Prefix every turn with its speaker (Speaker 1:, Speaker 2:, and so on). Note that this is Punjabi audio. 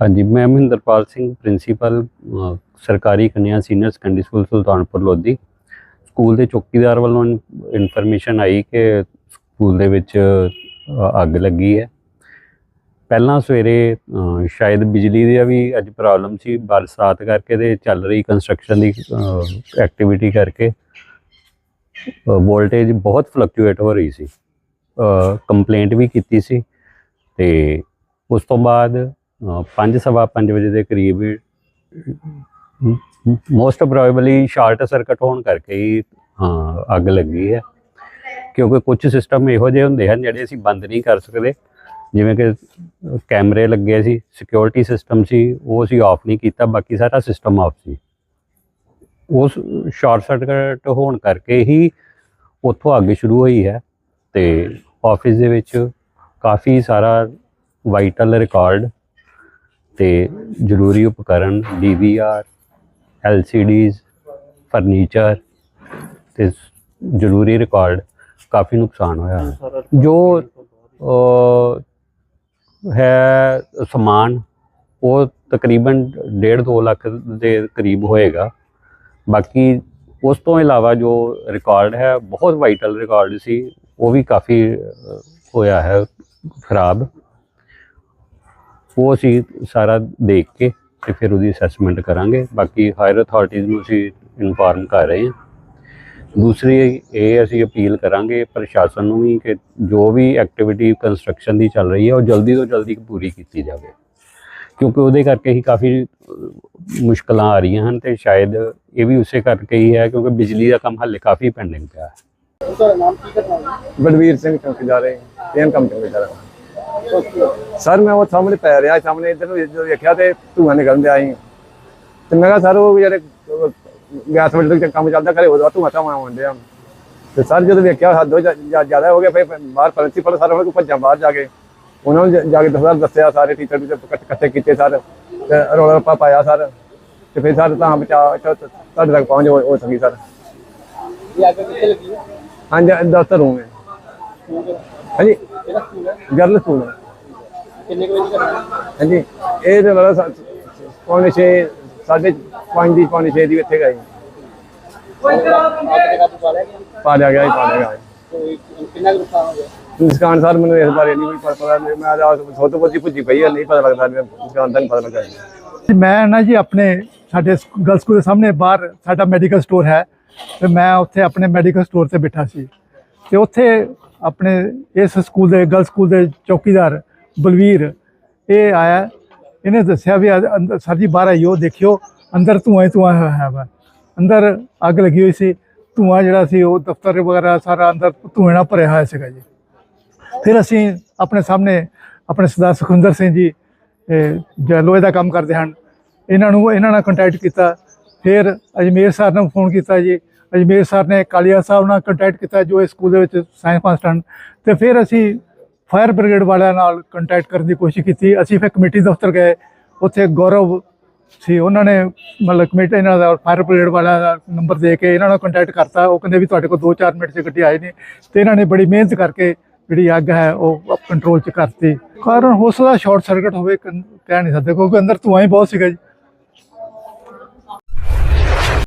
Speaker 1: ਹਾਂਜੀ, ਮੈਂ ਮਹਿੰਦਰਪਾਲ ਸਿੰਘ ਪ੍ਰਿੰਸੀਪਲ ਸਰਕਾਰੀ Kanya senior secondary school Sultanpur Lodhi. School ਦੇ ਚੌਕੀਦਾਰ ਵੱਲੋਂ ਇਨਫੋਰਮੇਸ਼ਨ ਆਈ ਕਿ ਸਕੂਲ ਦੇ ਵਿੱਚ ਅੱਗ ਲੱਗੀ ਹੈ। ਪਹਿਲਾਂ ਸਵੇਰੇ ਸ਼ਾਇਦ ਬਿਜਲੀ ਦੀ ਵੀ ਅੱਜ ਪ੍ਰੋਬਲਮ ਸੀ, ਬਰਸਾਤ ਕਰਕੇ ਤੇ ਚੱਲ ਰਹੀ ਕੰਸਟਰਕਸ਼ਨ ਦੀ ਐਕਟੀਵਿਟੀ ਕਰਕੇ ਵੋਲਟੇਜ ਬਹੁਤ ਫਲਕਚੁਏਟ ਹੋ ਰਹੀ ਸੀ। ਕੰਪਲੇਂਟ ਵੀ ਕੀਤੀ ਸੀ ਤੇ ਉਸ ਤੋਂ ਬਾਅਦ ਅ, ਪੰਜ ਸਵਾ ਪੰਜ ਵਜੇ ਦੇ ਕਰੀਬ ਮੋਸਟ ਪ੍ਰੋਬੇਬਲੀ ਸ਼ਾਰਟ ਸਰਕਟ ਹੋਣ ਕਰਕੇ ਹੀ ਹਾਂ, ਅੱਗ ਲੱਗੀ ਹੈ। ਕਿਉਂਕਿ ਕੁਝ ਸਿਸਟਮ ਇਹੋ ਜਿਹੇ ਹੁੰਦੇ ਹਨ ਜਿਹੜੇ ਅਸੀਂ ਬੰਦ ਨਹੀਂ ਕਰ ਸਕਦੇ। ਜਿਵੇਂ ਕਿ ਕੈਮਰੇ ਲੱਗੇ ਸੀ ਸਿਕਿਉਰਿਟੀ ਸਿਸਟਮ ਸੀ ਉਹ ਅਸੀਂ ਆਫ ਨਹੀਂ ਕੀਤਾ ਬਾਕੀ ਸਾਰਾ ਸਿਸਟਮ ਆਫ ਸੀ। ਉਸ ਸ਼ਾਰਟ ਸਰਕਟ ਹੋਣ ਕਰਕੇ ਹੀ ਉੱਥੋਂ ਅੱਗ ਸ਼ੁਰੂ ਹੋਈ ਹੈ ਤੇ ਆਫਿਸ ਦੇ ਵਿੱਚ ਕਾਫੀ ਸਾਰਾ ਵਾਈਟਲ ਰਿਕਾਰਡ ਤੇ ਜ਼ਰੂਰੀ ਉਪਕਰਨ ਡੀਵੀਆਰ ਐਲਸੀਡੀਜ਼ ਫਰਨੀਚਰ ਤੇ ਜ਼ਰੂਰੀ ਰਿਕਾਰਡ ਕਾਫੀ ਨੁਕਸਾਨ ਹੋਇਆ ਜੋ ਹੈ ਸਮਾਨ, ਉਹ ਤਕਰੀਬਨ 1.5 2 ਲੱਖ ਦੇ ਕਰੀਬ ਹੋਏਗਾ। ਬਾਕੀ ਉਸ ਤੋਂ ਇਲਾਵਾ ਜੋ ਰਿਕਾਰਡ ਹੈ, ਬਹੁਤ ਵਾਈਟਲ ਰਿਕਾਰਡ ਸੀ, ਉਹ ਵੀ ਕਾਫੀ ਹੋਇਆ ਹੈ, ਖਰਾਬ। ਉਹ ਅਸੀਂ ਸਾਰਾ ਦੇਖ ਕੇ ਤੇ ਫਿਰ ਉਹਦੀ ਅਸੈਸਮੈਂਟ ਕਰਾਂਗੇ। ਬਾਕੀ ਹਾਇਰ ਅਥਾਰਟੀਜ਼ ਨੂੰ ਅਸੀਂ ਇਨਫਾਰਮ ਕਰ ਰਹੇ ਹਾਂ। ਦੂਸਰੀ ਇਹ ਅਸੀਂ ਅਪੀਲ ਕਰਾਂਗੇ ਪ੍ਰਸ਼ਾਸਨ ਨੂੰ ਵੀ ਕਿ ਜੋ ਵੀ ਐਕਟੀਵਿਟੀ ਕੰਸਟਰਕਸ਼ਨ ਦੀ ਚੱਲ ਰਹੀ ਹੈ ਉਹ ਜਲਦੀ ਤੋਂ ਜਲਦੀ ਪੂਰੀ ਕੀਤੀ ਜਾਵੇ। ਕਿਉਂਕਿ ਉਹਦੇ ਕਰਕੇ ਹੀ ਕਾਫੀ ਮੁਸ਼ਕਲਾਂ ਆ ਰਹੀਆਂ ਹਨ ਤੇ ਸ਼ਾਇਦ ਇਹ ਵੀ ਉਸੇ ਕਰਕੇ ਹੀ ਹੈ ਕਿਉਂਕਿ ਬਿਜਲੀ ਦਾ ਕੰਮ ਹਾਲੇ ਕਾਫੀ ਪੈਂਡਿੰਗ ਪਿਆ ਹੈ।
Speaker 2: ਬਲਵੀਰ ਸਿੰਘ ਚੌਕੀਦਾਰ ਹੈ। ਟ੍ਰੇਨ ਕੰਮ ਚੌਕੀਦਾਰ ਸਰ ਮੈਂ ਉਹ ਸਾਹਮਣੇ ਪੈ ਰਿਹਾ ਸਾਹਮਣੇ ਇੱਧਰ ਨੂੰ ਜਦੋਂ ਵੇਖਿਆ ਤੇ ਧੂਆਂ ਨਿਕਲਣ ਦਿਆ ਸੀ। ਤੇ ਮੈਂ ਕਿਹਾ ਸਰ ਉਹ ਜਿਹੜੇ ਗੈਸ ਵਲਡ ਦਾ ਕੰਮ ਚੱਲਦਾ ਕਰੇ ਉਹਦਾ ਧੂਆਂ ਧਾਵਾਂ ਆਉਣ ਡਿਆ ਤੇ ਸਰ ਜਦੋਂ ਵੇਖਿਆ ਹੱਦੋਂ ਜ਼ਿਆਦਾ ਹੋ ਗਿਆ ਫਿਰ ਬਾਹਰ ਪ੍ਰਿੰਸੀਪਲ ਸਰ ਉਹਨਾਂ ਕੋਲ ਭੱਜਾਂ ਬਾਹਰ ਜਾ ਕੇ। ਉਹਨਾਂ ਨੂੰ ਜਾ- ਕੇ ਦੱਸਿਆ ਦੱਸਿਆ ਸਾਰੇ ਟੀਚਰ ਵੀ ਇਕੱਠੇ ਕੀਤੇ ਸਰ। ਤੇ ਰੌਲਾ ਰੱਪਾ ਪਾਇਆ ਸਰ। ਤੇ ਫਿਰ ਸਰ ਤਾਂ ਬਚਾ ਤੁਹਾਡੇ ਤੱਕ ਪਹੁੰਚ ਹੋ ਸਕੀ ਸਰ।
Speaker 3: ਇਹ ਅੱਗ ਕਿੱਥੇ ਲੱਗੀ? ਹੈ
Speaker 2: ਹਾਂਜੀ ਦਫ਼ਤਰ ਹੂੰ। ਮੈਂ ਹਾਂਜੀ।
Speaker 3: ਸਕੂਲ ਹੈ?
Speaker 2: ਗਰਲ ਸਕੂਲ ਹੈ।
Speaker 3: ਕਿੰਨੇ ਕੁ ਵਜੇ ਦੀ ਘਟਨਾ ਹੈ?
Speaker 2: ਹਾਂਜੀ ਇਹ ਤੇ ਮਤਲਬ ਪੌਣੇ ਛੇ ਸਾਢੇ ਪੰਜ ਦੀ ਪੌਣੇ ਛੇ ਦੀ ਇੱਥੇ ਗਏ।
Speaker 3: ਅੱਗ ਤੇ ਕਾਬੂ ਪਾ ਲਿਆ ਗਿਆ।
Speaker 2: ਪਾ ਲਿਆ ਗਿਆ ਜੀ, ਪਾ ਲਿਆ ਗਿਆ।
Speaker 3: ਕੋਈ ਕਿੰਨਾ ਕੁ ਨੁਕਸਾਨ ਹੋ ਗਿਆ?
Speaker 2: ਦੁਕਾਨ ਸਰ ਮੈਨੂੰ ਇਸ ਬਾਰੇ ਨਹੀਂ ਕੋਈ ਪਤਾ ਪਤਾ ਨਹੀਂ ਮੈਂ ਤਾਂ ਸੋਤ ਬੋਤੀ ਭੁੱਜੀ ਪਈ ਹੈ ਨਹੀਂ ਪਤਾ ਲੱਗਦਾ ਦੁਕਾਨ ਦਾ ਨਹੀਂ ਪਤਾ ਲੱਗਾ। ਜੀ
Speaker 4: ਜੀ, ਮੈਂ ਨਾ ਜੀ ਆਪਣੇ ਸਾਡੇ ਗਰਲ ਸਕੂਲ ਦੇ ਸਾਹਮਣੇ ਬਾਹਰ ਸਾਡਾ ਮੈਡੀਕਲ ਸਟੋਰ ਹੈ। ਤੇ ਮੈਂ ਉੱਥੇ ਆਪਣੇ ਮੈਡੀਕਲ ਸਟੋਰ ਤੇ ਬੈਠਾ ਸੀ। ਤੇ ਉੱਥੇ ਆਪਣੇ ਇਸ ਸਕੂਲ ਦੇ ਗਰਲ ਸਕੂਲ ਦੇ ਚੌਕੀਦਾਰ ਬਲਵੀਰ, ਇਹ ਆਇਆ। ਇਹਨੇ ਦੱਸਿਆ ਵੀ ਅੰਦਰ- ਸਰ ਜੀ ਬਾਹਰ ਆਇਓ ਦੇਖਿਓ, ਅੰਦਰ ਧੂਆਂ ਹੀ ਧੂਆਂ ਹੋਇਆ ਵਾ। ਅੰਦਰ ਅੱਗ ਲੱਗੀ ਹੋਈ ਸੀ, ਧੂਆਂ ਜਿਹੜਾ ਸੀ ਉਹ ਦਫ਼ਤਰ ਵਗੈਰਾ ਸਾਰਾ ਅੰਦਰ ਧੂਏ ਨਾਲ ਭਰਿਆ ਹੋਇਆ ਸੀਗਾ ਜੀ। ਫਿਰ ਅਸੀਂ ਆਪਣੇ ਸਾਹਮਣੇ ਆਪਣੇ ਸਰਦਾਰ ਸੁਖਿੰਦਰ ਸਿੰਘ ਜੀ, ਇਹ ਲੋਹੇ ਦਾ ਕੰਮ ਕਰਦੇ ਹਨ, ਇਹਨਾਂ ਨੂੰ, ਇਹਨਾਂ ਨਾਲ ਕੰਟੈਕਟ ਕੀਤਾ। ਫਿਰ ਅਜਮੇਰ ਸਰ ਨੂੰ ਫੋਨ ਕੀਤਾ ਜੀ ਅਜਮੇਰ ਸਰ ਨੇ, ਕਾਲੀਆ ਸਾਹਿਬ ਨਾਲ ਕੰਟੈਕਟ ਕੀਤਾ ਜੋ ਇਸ ਸਕੂਲ ਦੇ ਵਿੱਚ ਸਾਇੰਸ ਮਾਸਟਰ ਹਨ ਤੇ ਫਿਰ ਅਸੀਂ ਫਾਇਰ ਬ੍ਰਿਗੇਡ ਵਾਲਿਆਂ ਨਾਲ ਕੰਟੈਕਟ ਕਰਨ ਦੀ ਕੋਸ਼ਿਸ਼ ਕੀਤੀ। ਅਸੀਂ ਫਿਰ ਕਮੇਟੀ ਦਫ਼ਤਰ ਗਏ। ਉੱਥੇ ਗੌਰਵ ਸੀ, ਉਹਨਾਂ ਨੇ ਮਤਲਬ ਕਮੇਟੀ ਇਹਨਾਂ ਦਾ ਫਾਇਰ ਬ੍ਰਿਗੇਡ ਵਾਲਿਆਂ ਦਾ ਨੰਬਰ ਦੇ ਕੇ ਇਹਨਾਂ ਨਾਲ ਕੰਟੈਕਟ ਕਰਤਾ। ਉਹ ਕਹਿੰਦੇ ਵੀ ਤੁਹਾਡੇ ਕੋਲ 2-4 ਮਿੰਟ 'ਚ ਗੱਡੀ ਆਈ ਨਹੀਂ। ਤੇ ਇਹਨਾਂ ਨੇ ਬੜੀ ਮਿਹਨਤ ਕਰਕੇ ਜਿਹੜੀ ਅੱਗ ਹੈ ਉਹ ਕੰਟਰੋਲ 'ਚ ਕਰਤੀ। ਕਾਰਨ ਹੋ ਸਕਦਾ ਸ਼ਾਰਟ ਸਰਕਟ ਹੋਵੇ ਕਨ- ਕਹਿ ਨਹੀਂ ਸਕਦੇ, ਕਿਉਂਕਿ ਅੰਦਰ ਧੂਆਂ ਹੀ ਬਹੁਤ ਸੀਗਾ ਜੀ।